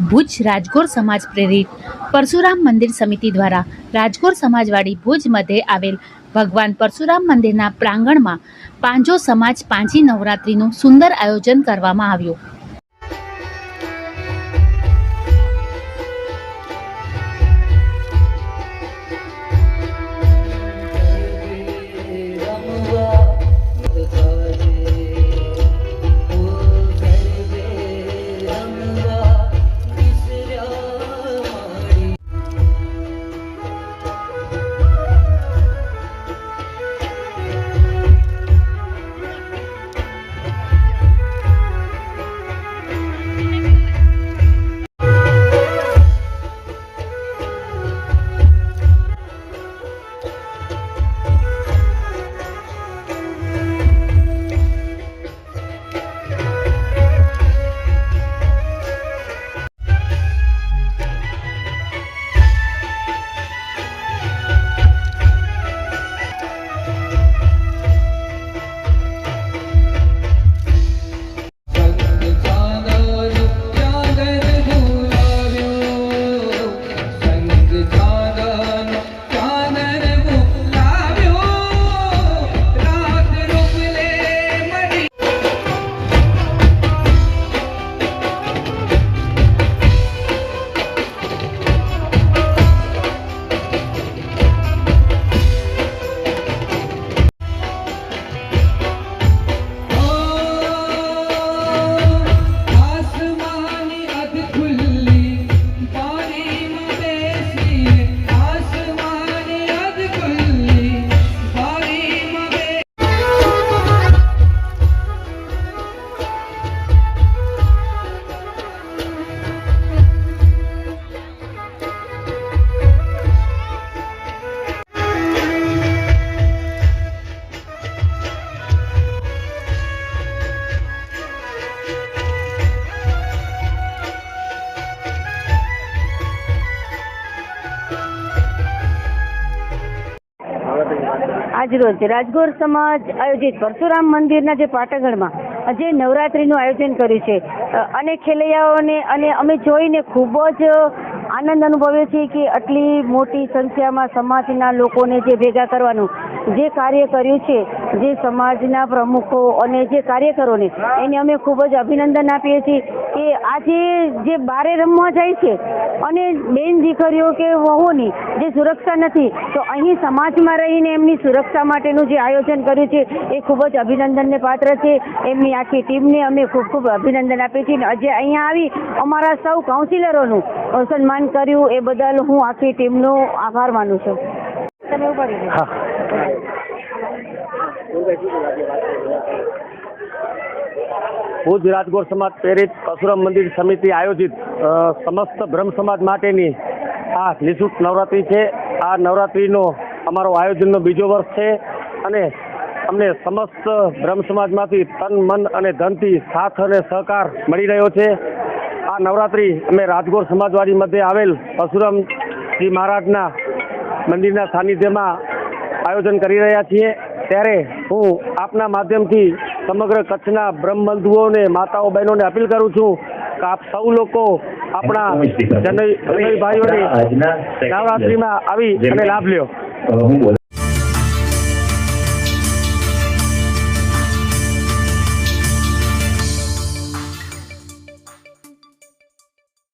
ભુજ રાજગોર સમાજ પ્રેરિત પરશુરામ મંદિર સમિતિ દ્વારા રાજગોર સમાજવાડી ભુજ મધ્યે આવેલ ભગવાન પરશુરામ મંદિરના પ્રાંગણમાં પાંજો સમાજ પાંજી નવરાત્રિનું સુંદર આયોજન કરવામાં આવ્યું. આજરોજ રાજગોર સમાજ આયોજિત પરશુરામ મંદિરના જે પાટગઢમાં જે નવરાત્રિનું આયોજન કર્યું છે અને ખેલૈયાઓને અને અમે જોઈને ખૂબ જ આનંદ અનુભવે છે કે આટલી મોટી સંખ્યામાં સમાજના લોકોને જે ભેગા કરવાનું જે કાર્ય કર્યું છે, જે સમાજના પ્રમુખો અને જે કાર્યકરોને, એને અમે ખૂબ જ અભિનંદન આપીએ છીએ. કે આજે જે બારે રમવા જાય છે અને બેન દીકરીઓ કે વહુની જે સુરક્ષા નથી, તો અહીં સમાજમાં રહીને એમની સુરક્ષા માટેનું જે આયોજન કર્યું છે, એ ખૂબ જ અભિનંદનને પાત્ર છે. એમની આખી ટીમને અમે ખૂબ ખૂબ અભિનંદન આપીએ છીએ. આજે અહીંયા આવી અમારા સૌ કાઉન્સિલરોનું સન્માન કર્યું, એ બદલ હું આખી ટીમનો આભાર માનું છું. તમે ઊભા રહેજો. ભુજ રાજગોર સમાજ પ્રેરિત પરશુરામ મંદિર સમિતિ આયોજિત સમસ્ત બ્રહ્મ સમાજ માટેની આ નિઃશુલ્ક નવરાત્રિ છે. આ નવરાત્રિનો અમારો આયોજનનો બીજો વર્ષ છે અને અમને સમસ્ત બ્રહ્મ સમાજમાંથી તન, મન અને ધનથી સાથ અને સહકાર મળી રહ્યો છે. આ નવરાત્રિ અમે રાજગોર સમાજવાડી મધ્યે આવેલ પરશુરામજી મહારાજના મંદિરના સાનિધ્યમાં આયોજન કરી રહ્યા છીએ. ત્યારે હું આપના માધ્યમથી સમગ્ર કચ્છના બ્રહ્મબંધુઓને માતાઓ બહેનોને અપીલ કરું છું કે આપ સૌ લોકો આપણા જનોઈ ભાઈઓની નવરાત્રિમાં આવી અને લાભ લ્યો.